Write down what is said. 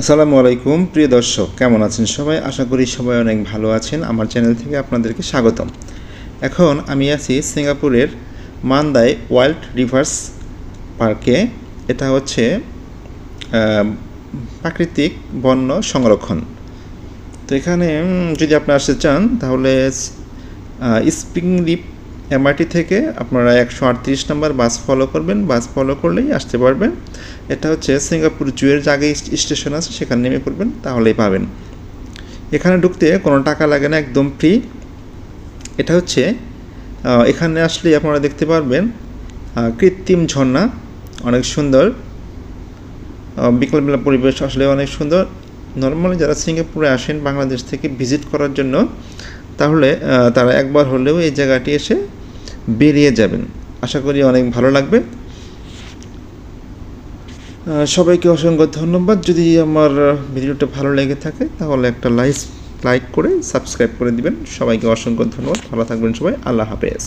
আসসালামু আলাইকুম, প্রিয় দর্শক, কেমন আছেন সবাই? আশা করি সবাই অনেক ভালো আছেন। আমার চ্যানেল থেকে আপনাদেরকে স্বাগতম। এখন আমি আছি সিঙ্গাপুরের মান্দাই ওয়াইল্ড রিভার্স পার্কে। এটা হচ্ছে প্রাকৃতিক বন্য সংরক্ষণ। তো এখানে যদি আপনি আসতে চান, তাহলে স্প্রিং লিপ এমআরটি থেকে আপনারা একশো আটত্রিশ নাম্বার বাস ফলো করবেন, বাস ফলো করলেই আসতে পারবেন। এটা হচ্ছে সিঙ্গাপুর জুয়ের যে আগে স্টেশন আছে, সেখানে নেমে পড়বেন, তাহলেই পাবেন। এখানে ঢুকতে কোনো টাকা লাগে না, একদম ফ্রি এটা হচ্ছে এখানে আসলে আপনারা দেখতে পারবেন কৃত্রিম ঝর্ণা, অনেক সুন্দর। বিকেলবেলা পরিবেশ আসলে অনেক সুন্দর। নর্মালি যারা সিঙ্গাপুরে আসেন বাংলাদেশ থেকে ভিজিট করার জন্য, তাহলে তারা একবার হলেও এই জায়গাটি এসে বেরিয়ে যাবেন। আশা করি অনেক ভালো লাগবে। সবাইকে অসংখ্য ধন্যবাদ। যদি আমার ভিডিওটা ভালো লেগে থাকে, তাহলে একটা লাইক লাইক করে, সাবস্ক্রাইব করে দিবেন। সবাইকে অসংখ্য ধন্যবাদ। ভালো থাকবেন সবাই। আল্লাহ হাফেজ।